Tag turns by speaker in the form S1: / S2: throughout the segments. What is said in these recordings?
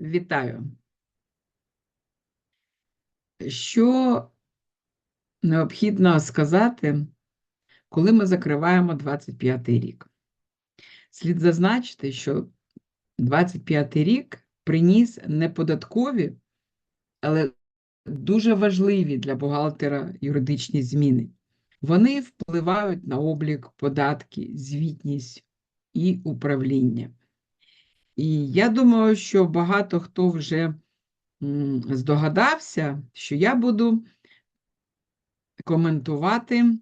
S1: Вітаю. Що необхідно сказати, коли ми закриваємо 25-й рік? Слід зазначити, що 25-й рік приніс не податкові, але дуже важливі для бухгалтера юридичні зміни. Вони впливають на облік податки, звітність і управління. І я думаю, що багато хто вже здогадався, що я буду коментувати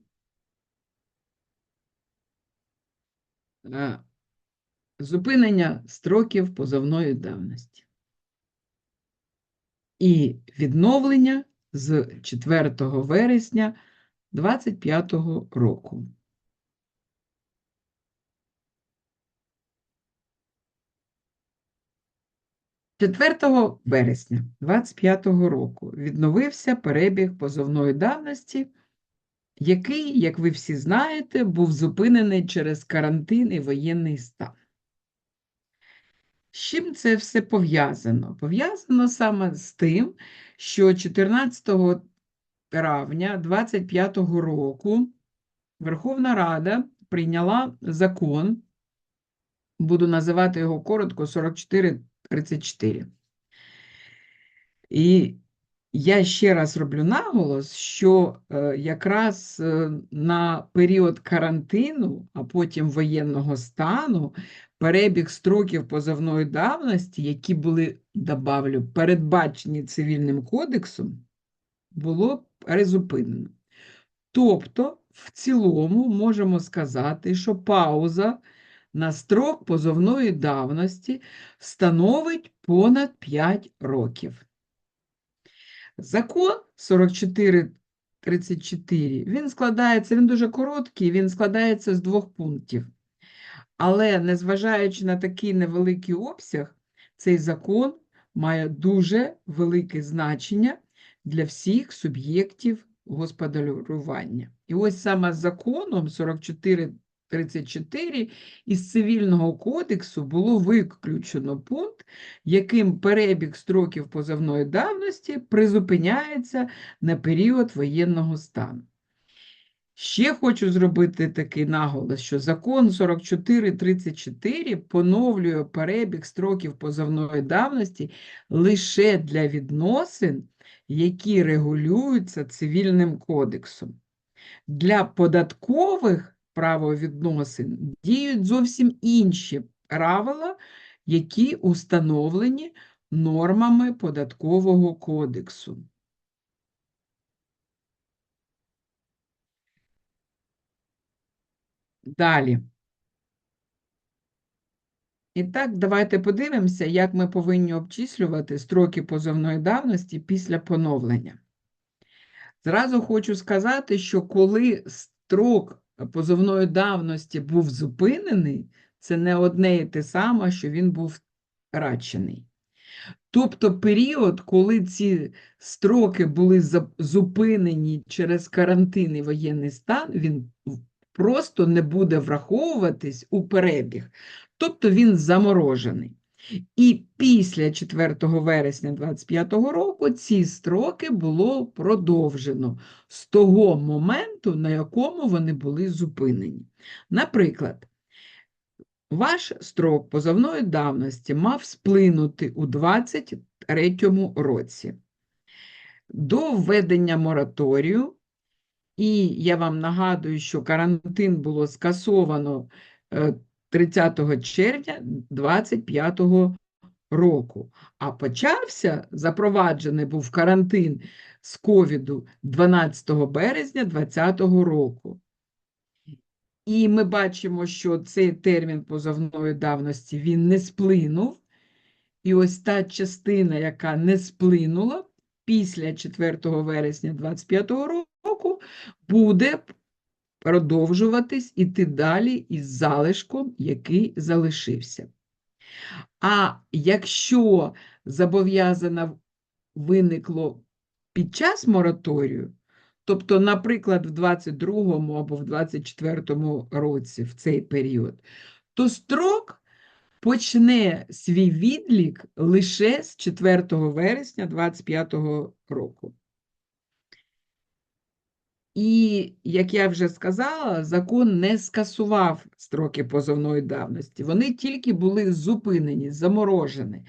S1: е, зупинення строків позовної давності і відновлення з 4 вересня 2025 року. 4 вересня 2025 року відновився перебіг позовної давності, який, як ви всі знаєте, був зупинений через карантин і воєнний стан. З чим це все пов'язано? Пов'язано саме з тим, що 14 травня 2025 року Верховна Рада прийняла закон, буду називати його коротко 4434. І я ще раз роблю наголос, що е, якраз е, на період карантину, а потім воєнного стану, перебіг строків позовної давності, які були, добавлю, передбачені цивільним кодексом, було призупинено. Тобто, в цілому можемо сказати, що пауза на строк позовної давності становить понад 5 років. Закон 4434, він складається, він дуже короткий, він складається з двох пунктів. Але незважаючи на такий невеликий обсяг, цей закон має дуже велике значення для всіх суб'єктів господарювання. І ось саме законом 4434 із Цивільного кодексу було виключено пункт, яким перебіг строків позовної давності призупиняється на період воєнного стану. Ще хочу зробити такий наголос, що закон 4434 поновлює перебіг строків позовної давності лише для відносин, які регулюються цивільним кодексом. Для податкових правовідносин діють зовсім інші правила, які установлені нормами податкового кодексу. Далі. І так, давайте подивимося, як ми повинні обчислювати строки позовної давності після поновлення. Зразу хочу сказати, що коли строк позовної давності був зупинений, це не одне і те саме, що він був втрачений. Тобто період, коли ці строки були зупинені через карантин і воєнний стан, він просто не буде враховуватись у перебіг, тобто він заморожений. І після 4 вересня 2025 року ці строки було продовжено з того моменту, на якому вони були зупинені. Наприклад, ваш строк позовної давності мав сплинути у 2023 році. До введення мораторію і я вам нагадую, що карантин було скасовано 30 е, червня 2025 року, а почався запроваджений був карантин з ковіду 12 березня 2020 року. І ми бачимо, що цей термін позовної давності він не сплинув. І ось та частина, яка не сплинула після 4 вересня 2025 року року буде продовжуватись іти далі із залишком, який залишився. А якщо зобов'язане виникло під час мораторію, тобто, наприклад, в 22 або в 24 році в цей період, то строк почне свій відлік лише з 4 вересня 2025 року. І, як я вже сказала, закон не скасував строки позовної давності, вони тільки були зупинені, заморожені.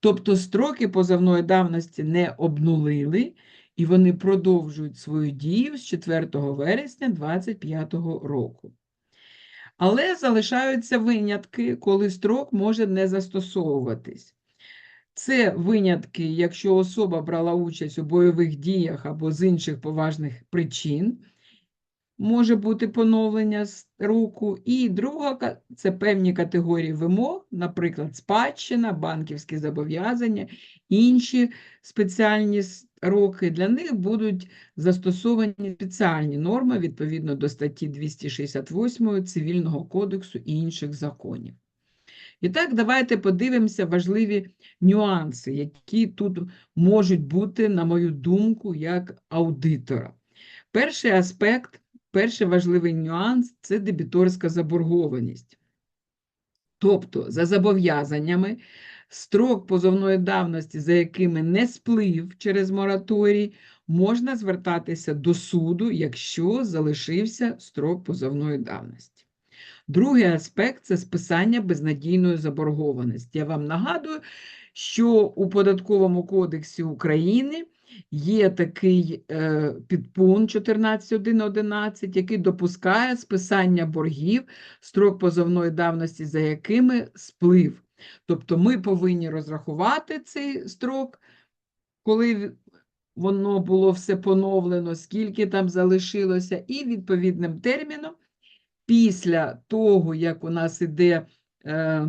S1: Тобто строки позовної давності не обнулили, і вони продовжують свою дію з 4 вересня 2025 року. Але залишаються винятки, коли строк може не застосовуватись. Це винятки, якщо особа брала участь у бойових діях або з інших поважних причин, може бути поновлення строку. І друга це певні категорії вимог, наприклад, спадщина, банківські зобов'язання, інші спеціальні роки. Для них будуть застосовані спеціальні норми відповідно до статті 268 Цивільного кодексу і інших законів. І так, давайте подивимося важливі нюанси, які тут можуть бути, на мою думку, як аудитора. Перший аспект, перший важливий нюанс це дебіторська заборгованість. Тобто, за зобов'язаннями, строк позовної давності, за якими не сплив через мораторій, можна звертатися до суду, якщо залишився строк позовної давності. Другий аспект це списання безнадійної заборгованості. Я вам нагадую, що у Податковому кодексі України є такий е, підпункт 14.1.11, який допускає списання боргів, строк позовної давності, за якими сплив. Тобто ми повинні розрахувати цей строк, коли воно було все поновлено, скільки там залишилося, і відповідним терміном після того, як у нас іде е,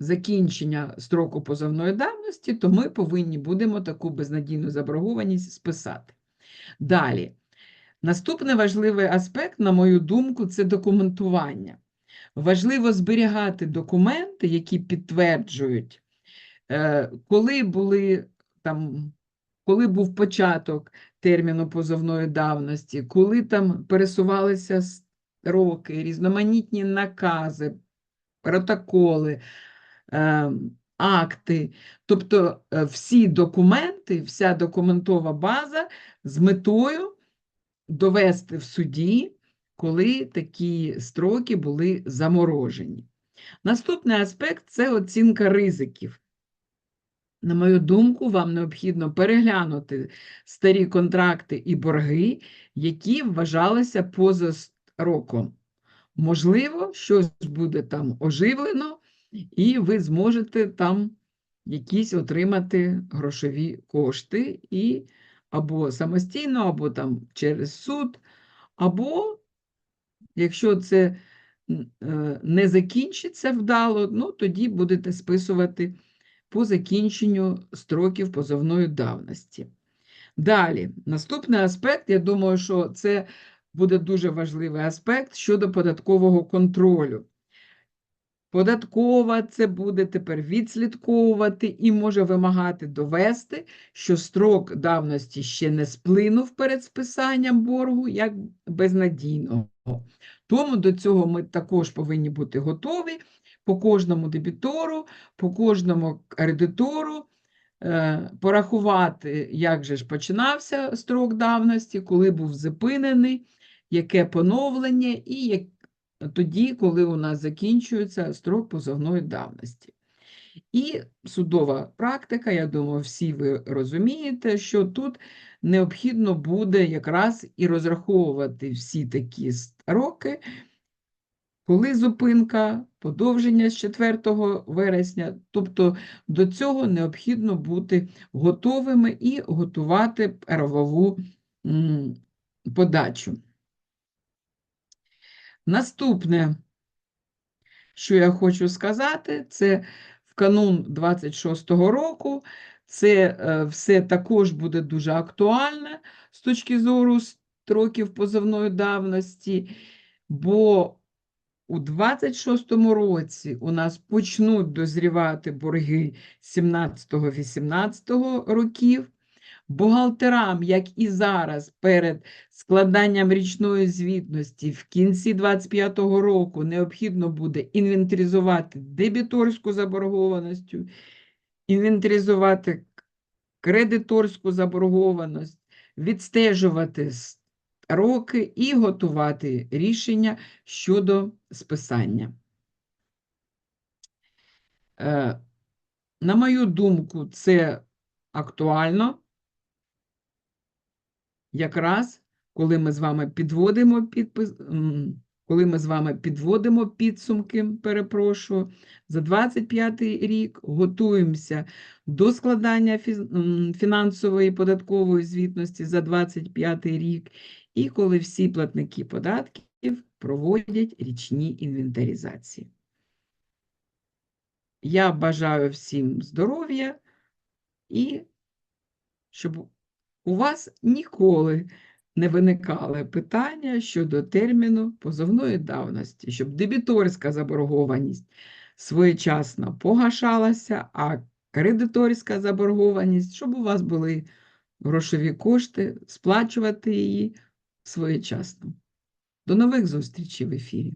S1: закінчення строку позовної давності, то ми повинні будемо таку безнадійну заборгованість списати. Далі, наступний важливий аспект, на мою думку, це документування. Важливо зберігати документи, які підтверджують, е, коли були там, коли був початок терміну позовної давності, коли там пересувалися роки, різноманітні накази, протоколи, е, акти, тобто е, всі документи, вся документова база з метою довести в суді, коли такі строки були заморожені. Наступний аспект це оцінка ризиків. На мою думку, вам необхідно переглянути старі контракти і борги, які вважалися поза роком. Можливо, щось буде там оживлено, і ви зможете там якісь отримати грошові кошти і або самостійно, або там через суд, або, якщо це е, не закінчиться вдало, ну тоді будете списувати по закінченню строків позовної давності. Далі, наступний аспект, я думаю, що це буде дуже важливий аспект щодо податкового контролю. Податкова це буде тепер відслідковувати і може вимагати довести, що строк давності ще не сплинув перед списанням боргу як безнадійного. Тому до цього ми також повинні бути готові по кожному дебітору, по кожному кредитору, е, порахувати, як же ж починався строк давності, коли був зупинений, яке поновлення, і як... тоді, коли у нас закінчується строк позовної давності. І судова практика, я думаю, всі ви розумієте, що тут необхідно буде якраз і розраховувати всі такі строки, коли зупинка, подовження з 4 вересня, тобто до цього необхідно бути готовими і готувати правову подачу. Наступне, що я хочу сказати, це в канун 26-го року. Це е, все також буде дуже актуальне з точки зору строків позовної давності, бо у 26-му році у нас почнуть дозрівати борги 17-18 років, Бухгалтерам, як і зараз, перед складанням річної звітності в кінці 2025 року необхідно буде інвентаризувати дебіторську заборгованість, інвентаризувати кредиторську заборгованість, відстежувати роки і готувати рішення щодо списання. Е, На мою думку, це актуально, якраз коли ми з вами підводимо підпис, коли ми з вами підводимо підсумки, перепрошую, за 25 рік готуємося до складання фінансової податкової звітності за 25 рік, і коли всі платники податків проводять річні інвентаризації. Я бажаю всім здоров'я і щоб у вас ніколи не виникали питання щодо терміну позовної давності, щоб дебіторська заборгованість своєчасно погашалася, а кредиторська заборгованість, щоб у вас були грошові кошти, сплачувати її своєчасно. До нових зустрічей в ефірі.